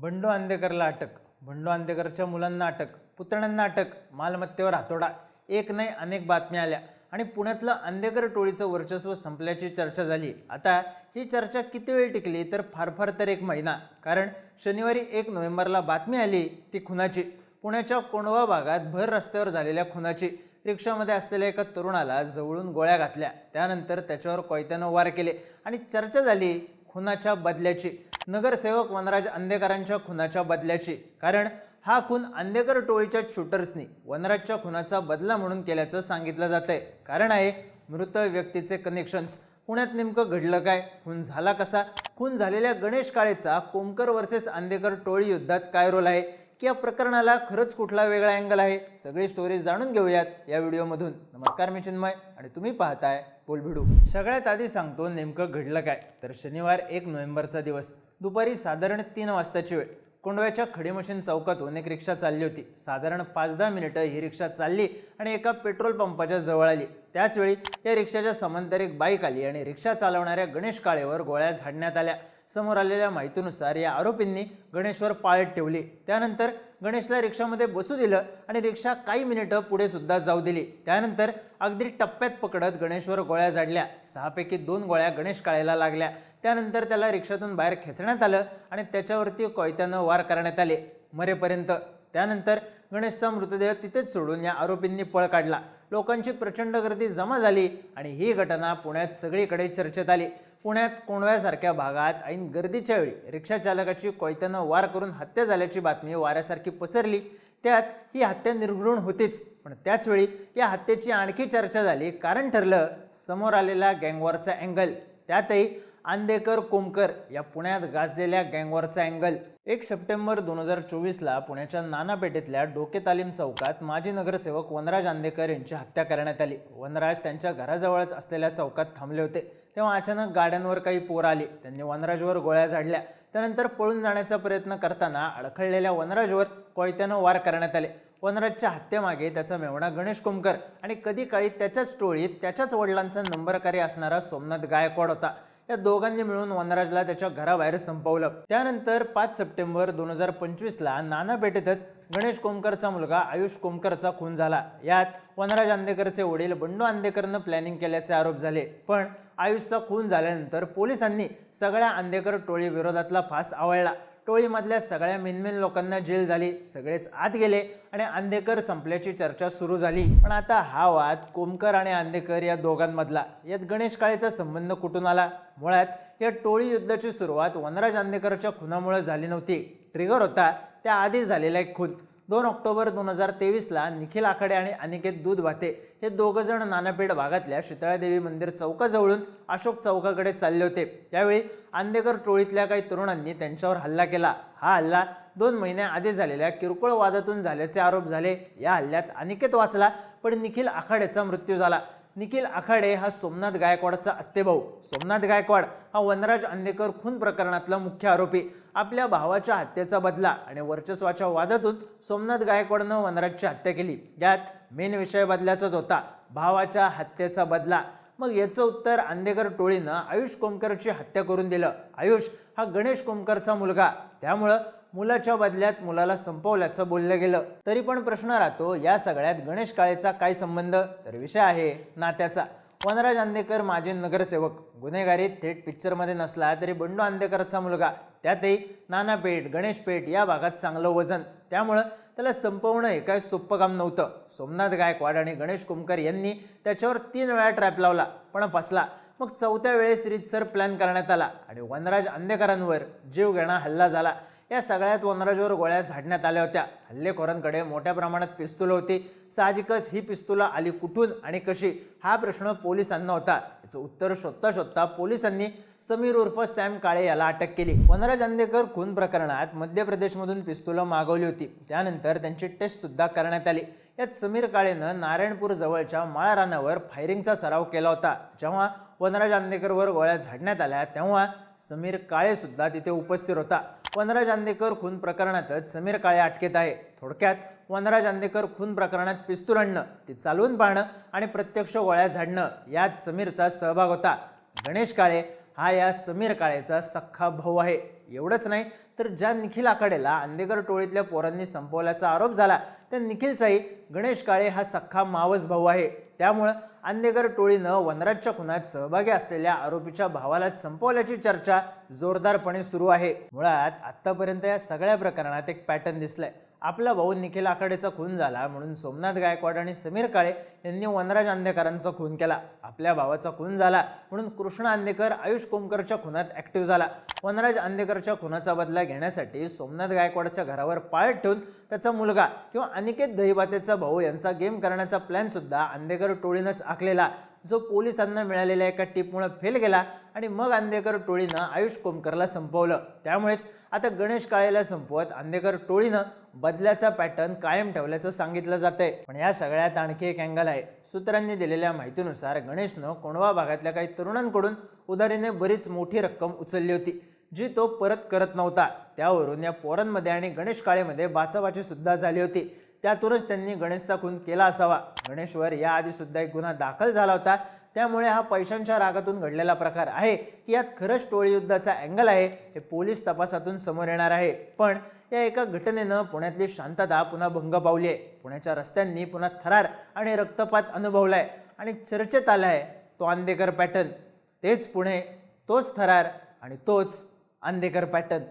बंडू आंदेकरला अटक बंडू आंदेकरच्या मुलांना अटक पुतण्यांना अटक मालमत्तेवर हातोडा एक नाही अनेक बातम्या आल्या. आणि पुण्यातलं आंदेकर टोळीचं वर्चस्व संपल्याची चर्चा झाली. आता ही चर्चा किती वेळ टिकली तर फार फार तर एक महिना. कारण शनिवारी एक नोव्हेंबरला बातमी आली ती खुनाची. पुण्याच्या कोंडवा भागात भर रस्त्यावर झालेल्या खुनाची. रिक्षामध्ये असलेल्या एका तरुणाला जवळून गोळ्या घातल्या. त्यानंतर त्याच्यावर कोयत्यानं वार केले. आणि चर्चा झाली खुनाच्या बदल्याची. नगरसेवक वनराज अंदेकरांच्या खुनाच्या बदल्याची. कारण हा खून अंदेकर टोळीच्या शूटर्सनी वनराजच्या खुनाचा बदला म्हणून केल्याचं सांगितलं जात आहे कारण आहे मृत व्यक्तीचे कनेक्शन्स पुण्यात नेमकं घडलं काय? खून झाला कसा? खून झालेल्या गणेश काळेचा कोमकर वर्सेस अंदेकर टोळी युद्धात काय रोल आहे? की या प्रकरणाला खरंच कुठला वेगळा अँगल आहे? सगळी स्टोरी जाणून घेऊयात या व्हिडिओमधून. नमस्कार मी चिन्मय आणि तुम्ही पाहताय बोलभिडू. सगळ्यात आधी सांगतो नेमकं घडलं काय. तर शनिवार एक नोव्हेंबरचा दिवस. दुपारी साधारण तीन वाजताची वेळ. कोंडव्याच्या खडीमशीन चौकातून एक रिक्षा चालली होती. साधारण पाच दहा मिनिटं ही रिक्षा चालली आणि एका पेट्रोल पंपाच्या जवळ आली. त्याचवेळी या रिक्षाच्या समांतर एक बाईक आली आणि रिक्षा चालवणाऱ्या गणेश काळेवर गोळ्या झाडण्यात आल्या. समोर आलेल्या माहितीनुसार या आरोपींनी गणेशवर पाळत ठेवली. त्यानंतर गणेशला रिक्षामध्ये बसू दिलं आणि रिक्षा काही मिनिटं पुढे सुद्धा जाऊ दिली. त्यानंतर अगदी टप्प्यात पकडत गणेशवर गोळ्या झाडल्या. सहापैकी दोन गोळ्या गणेश काळेला लागल्या. त्यानंतर त्याला रिक्षातून बाहेर खेचण्यात आलं आणि त्याच्यावरती कोयत्यानं वार करण्यात आले. मरेपर्यंत. त्यानंतर गणेशचा मृतदेह तिथेच सोडून या आरोपींनी पळ काढला. लोकांची प्रचंड गर्दी जमा झाली आणि ही घटना पुण्यात सगळीकडे चर्चेत आली. पुण्यात कोंडव्यासारख्या भागात ऐन गर्दीच्या वेळी रिक्षा चालकाची कोयत्यानं वार करून हत्या झाल्याची बातमी वाऱ्यासारखी पसरली. त्यात ही हत्या निर्घृण होतीच. पण त्याचवेळी या हत्येची आणखी चर्चा झाली. कारण ठरलं समोर आलेला गँगवॉरचा अँगल. त्यातही आंदेकर कोमकर या पुण्यात गाजलेल्या गँगवरचा अँगल. एक सप्टेंबर दोन हजार चोवीसला पुण्याच्या नानापेठेतल्या डोके तालीम चौकात माजी नगरसेवक वनराज आंदेकर यांची हत्या करण्यात आली. वनराज त्यांच्या घराजवळच असलेल्या चौकात थांबले होते. तेव्हा अचानक गाड्यांवर काही पोर आली. त्यांनी वनराजवर गोळ्या झाडल्या. त्यानंतर पळून जाण्याचा प्रयत्न करताना अडखळलेल्या वनराजवर कोयत्यानं वार करण्यात आले. वनराजच्या हत्येमागे त्याचा मेवणा गणेश कुमकर आणि कधी काळी त्याच्याच टोळीत त्याच्याच वडिलांचा नंबरकारी असणारा सोमनाथ गायकवाड होता. या दोघांनी मिळून वनराजला त्याच्या घराबाहेर संपवलं. त्यानंतर पाच सप्टेंबर दोन हजार पंचवीसला नानापेठेतच गणेश कोमकरचा मुलगा आयुष कोमकरचा खून झाला. यात वनराज आंदेकरचे वडील बंडू आंदेकरनं प्लॅनिंग केल्याचे आरोप झाले. पण आयुषचा खून झाल्यानंतर पोलिसांनी सगळ्या आंदेकर टोळी विरोधातला फास आवळला. टोळीमधल्या सगळ्या मेनमेन लोकांना जेल झाली सगळेच आत गेले आणि आंदेकर संपल्याची चर्चा सुरू झाली. पण आता हा वाद कोमकर आणि आंदेकर या दोघांमधला. यात गणेश काळेचा संबंध कुठून आला? मुळात या टोळी युद्धाची सुरुवात वनराज आंदेकरच्या खुनामुळे झाली नव्हती. ट्रिगर होता त्या आधी झालेला एक खून. दोन ऑक्टोबर दोन हजार तेवीसला निखिल आखाडे आणि अनिकेत दूधभाते हे दोघं जण नानापेठ भागातल्या शीतळादेवी मंदिर चौकाजवळून अशोक चौकाकडे चालले होते. त्यावेळी आंदेकर टोळीतल्या काही तरुणांनी त्यांच्यावर हल्ला केला. हा हल्ला दोन महिन्याआधी झालेल्या किरकोळ वादातून झाल्याचे आरोप झाले. या हल्ल्यात अनिकेत वाचला पण निखिल आखाडेचा मृत्यू झाला. निखिल आखाडे हा सोमनाथ गायकवाडचा आत्तेभाऊ सोमनाथ गायकवाड हा वनराज अंदेकर खून प्रकरणातला मुख्य आरोपी. आपल्या भावाच्या हत्येचा बदला आणि वर्चस्वाच्या वादातून सोमनाथ गायकवाडनं वनराजची हत्या केली. यात मेन विषय बदल्याचाच होता. भावाच्या हत्येचा बदला. मग याचं उत्तर आंदेकर टोळीनं आयुष कोमकरची हत्या करून दिलं. आयुष हा गणेश कोमकरचा मुलगा. त्यामुळं मुलाच्या बदल्यात मुलाला संपवल्याचं बोललं गेलं. तरी पण प्रश्न राहतो या सगळ्यात गणेश काळेचा काय संबंध? तर विषय आहे नात्याचा. वनराज आंदेकर माजी नगरसेवक. गुन्हेगारीत थेट पिक्चरमध्ये नसला तरी बंडू आंदेकरचा मुलगा. त्यातही नानापेठ गणेशपेठ या भागात चांगलं वजन. त्यामुळं त्याला संपवणं हे काय सोपं काम नव्हतं. सोमनाथ गायकवाड आणि गणेश कुमकर यांनी त्याच्यावर तीन वेळा ट्रॅप लावला पण फसला. मग चौथ्या वेळेस रीतसर प्लॅन करण्यात आला आणि वनराज आंदेकरांवर जीव घेणा हल्ला झाला. या सगळ्यात वनराजवर गोळ्या झाडण्यात आल्या होत्या. हल्लेखोरांकडे मोठ्या प्रमाणात पिस्तुलं होती. साहजिकच ही पिस्तुलं आली कुठून आणि कशी? हा प्रश्न पोलिसांना होता. याचं उत्तर शोधता शोधता पोलिसांनी समीर उर्फ सॅम काळे याला अटक केली. वनराज आंदेकर खून प्रकरणात मध्य प्रदेशमधून पिस्तुलं मागवली होती. त्यानंतर त्यांची टेस्टसुद्धा करण्यात आली. यात समीर काळेनं नारायणपूर जवळच्या माळा रानावर फायरिंगचा सराव केला होता. जेव्हा वनराज आंदेकरवर गोळ्या झाडण्यात आल्या तेव्हा समीर काळेसुद्धा तिथे उपस्थित होता. वनराज आंदेकर खून प्रकरणातच समीर काळे अटकेत आहे. थोडक्यात वनराज आंदेकर खून प्रकरणात पिस्तूल आणणं ते चालवून पाहणं आणि प्रत्यक्ष गोळ्या झाडणं यात समीरचा सहभाग होता. गणेश काळे हा या समीर काळेचा सख्खा भाऊ आहे. एवढंच नाही तर ज्या निखिल आखाडेला अंधेकर टोळीतल्या पोरांनी संपवल्याचा आरोप झाला त्या निखिलचाही गणेश काळे हा सख्खा मावस भाऊ आहे. त्यामुळं अंदेकर टोळीनं वनराजच्या खुनात सहभागी असलेल्या आरोपीच्या भावाला संपवल्याची चर्चा जोरदारपणे सुरू आहे. मुळात आत्तापर्यंत या सगळ्या प्रकरणात एक पॅटर्न दिसलाय. आपला भाऊ निखिल आखाडेचा खून झाला म्हणून सोमनाथ गायकवाड आणि समीर काळे यांनी वनराज आंदेकरांचा खून केला. आपल्या भावाचा खून झाला म्हणून कृष्ण आंदेकर आयुष कोमकरच्या खुनात ॲक्टिव्ह झाला. वनराज आंदेकरच्या खुनाचा बदला घेण्यासाठी सोमनाथ गायकवाडच्या घरावर पाळत ठेवून त्याचा मुलगा किंवा अनिकेत दहिबातेचा भाऊ यांचा गेम करण्याचा प्लॅन सुद्धा आंदेकर टोळीनंच आखलेला. जो पोलिसांना मिळालेल्या एका टिपमुळं फेल गेला आणि मग आंदेकर टोळीनं आयुष कोमकरला संपवलं. त्यामुळेच आता गणेश काळेला संपवत आंदेकर टोळीनं बदल्याचा पॅटर्न कायम ठेवल्याचं सांगितलं जातंय. पण या सगळ्यात आणखी एक अँगल आहे. सूत्रांनी दिलेल्या माहितीनुसार गणेशनं कोंडवा भागातल्या काही तरुणांकडून उधारीने बरीच मोठी रक्कम उचलली होती जी तो परत करत नव्हता. त्यावरून या पोरांमध्ये आणि गणेश काळेमध्ये बाचाबाची सुद्धा झाली होती. त्यातूनच त्यांनी गणेशचा खून केला असावा. गणेशवर याआधी सुद्धा एक गुन्हा दाखल झाला होता. त्यामुळे हा पैशांच्या रागातून घडलेला प्रकार आहे की यात खरंच टोळी युद्धाचा अँगल आहे हे पोलीस तपासातून समोर येणार आहे. पण या एका घटनेनं पुण्यातली शांतता पुन्हा भंग पावली आहे पुण्याच्या रस्त्यांनी पुन्हा थरार आणि रक्तपात अनुभवलाय आणि चर्चेत आलाय तो आंदेकर पॅटर्न. तेच पुणे तोच थरार आणि तोच आंदेकर पॅटर्न.